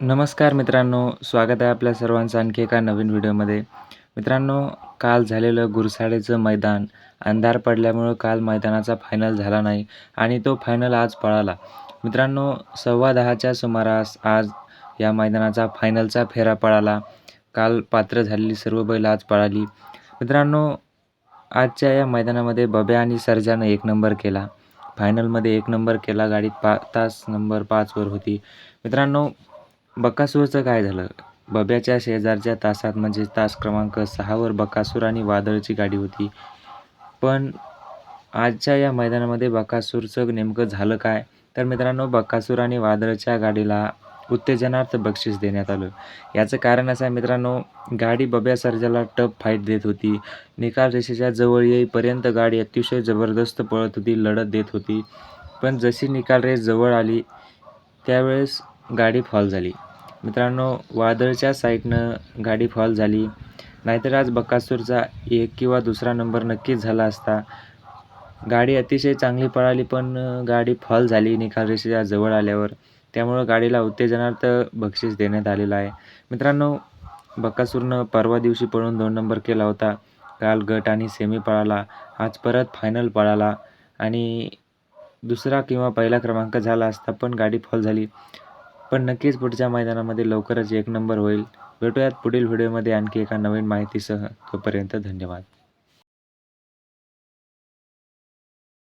नमस्कार मित्रांनो स्वागत आहे आपल्या सर्वांचं आणखी एका नवीन व्हिडिओमध्ये. मित्रांनो काल झालेलं गुरसाळेचं मैदान अंधार पडल्यामुळं काल मैदानाचा फायनल झाला नाही आणि तो फायनल आज पळाला. मित्रांनो सव्वा दहाच्या सुमारास आज या मैदानाचा फायनलचा फेरा पळाला. काल पात्र झालेली सर्व बैल आज पळाली. मित्रांनो आजच्या या मैदानामध्ये बब्या आणि सर्जानं एक नंबर केला. फायनलमध्ये एक नंबर केला. गाडी पा तास नंबर पाचवर होती. मित्रांनो बकासूरचं काय झालं? बब्याच्या शेजारच्या तासात म्हणजे तास क्रमांक सहावर बकासूर आणि वादळची गाडी होती. पण आजच्या या मैदानामध्ये बकासूरचं नेमकं झालं काय? तर मित्रांनो बकासूर आणि वादळच्या गाडीला उत्तेजनार्थ बक्षीस देण्यात आलं. याचं कारण असं आहे मित्रांनो गाडी बब्या सर्जाला टफ फाईट देत होती. निकाल रेषेच्या जवळ येईपर्यंत गाडी अतिशय जबरदस्त पळत होती लढत देत होती. पण जशी निकाल रेस जवळ आली त्यावेळेस गाडी फॉल झाली. मित्रांनो वादळच्या साईडनं गाडी फॉल झाली. नाहीतर आज बकासूरचा एक किंवा दुसरा नंबर नक्कीच झाला असता. गाडी अतिशय चांगली पळाली पण गाडी फॉल झाली निकाल रेषेच्या जवळ आल्यावर. त्यामुळं गाडीला उत्तेजनार्थ बक्षीस देण्यात आलेलं आहे. मित्रांनो बकासूरनं परवा दिवशी पळून दोन नंबर केला होता. काल गट आणि सेमी पळाला. आज परत फायनल पळाला. आणि दुसरा किंवा पहिला क्रमांक झाला असता पण गाडी फॉल झाली. पण नक्कीच पुढच्या मैदानामध्ये लवकरच एक नंबर होईल. भेटूयात पुढील व्हिडिओमध्ये आणखी एका नवीन माहितीसह. तोपर्यंत धन्यवाद.